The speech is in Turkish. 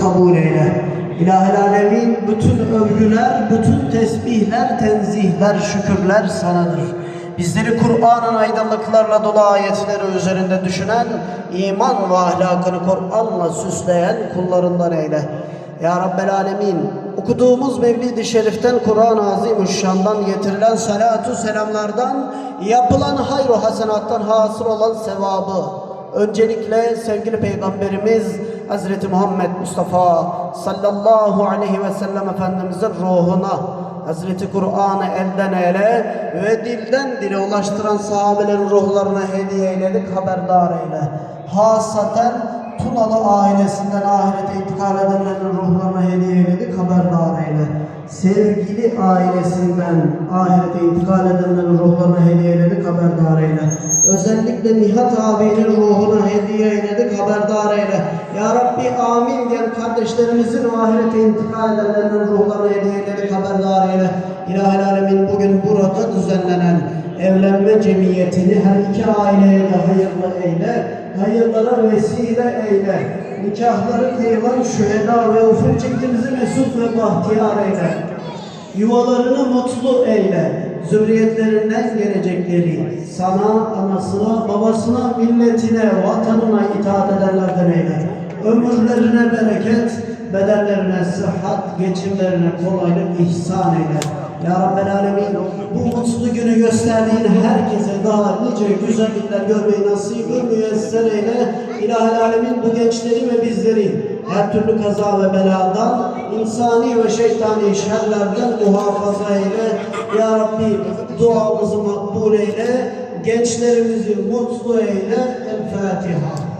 kabul eyle. İlahi alemin bütün övgüler, bütün tesbihler, tenzihler, şükürler sanadır. Bizleri Kur'an'ın aydınlıklarla dolu ayetleri üzerinde düşünen, iman ve ahlakını Kur'an'la süsleyen kullarından eyle. Ya Rabbel Alemin, okuduğumuz Mevlid-i Şerif'ten Kur'an-ı Azimüşşan'dan getirilen salatu selamlardan, yapılan hayru hasenattan hasıl olan sevabı, öncelikle sevgili Peygamberimiz Hazreti Muhammed Mustafa sallallahu aleyhi ve sellem Efendimizin ruhuna, Hazreti Kur'an'ı elden ele ve dilden dile ulaştıran sahabelerin ruhlarına hediye eyledik, haberdar eyle. Hasaten Tunalı ailesinden ahirete intikal edenlerin ruhlarına hediye eyledik, haberdar eyle. Sevgili ailesinden ahirete intikal edenlerin ruhlarına hediye eyledik, haberdar eyle. Özellikle Nihat abinin ruhuna hediye eyledik, haberdar eyle. Ya Rabbi kardeşlerimizin ahirete intikal edenlerin ruhlarına hediye haberdar eyle. İlahi alemin bugün burada düzenlenen evlenme cemiyetini her iki aileye de hayırlı eyle hayırlara vesile eyle. Nikahları kıyılan şüheda ve ufuk çiftimizi mesut ve bahtiyar eyle. Yuvalarını mutlu eyle. Zürriyetlerinden gelecekleri sana, anasına, babasına, milletine, vatanına itaat. Ömürlerine bereket, bedenlerine sıhhat, geçimlerine kolaylık ihsan eyle. Ya Rabbel Alemin bu mutlu günü gösterdiğin herkese daha nice güzellikler görmeyi nasip ve müyesser eyle. İlahi Alemin bu gençleri ve bizleri her türlü kaza ve beladan, insani ve şeytani şerlerden muhafaza eyle. Ya Rabbi duamızı makbul eyle, gençlerimizi mutlu eyle. El Fatiha.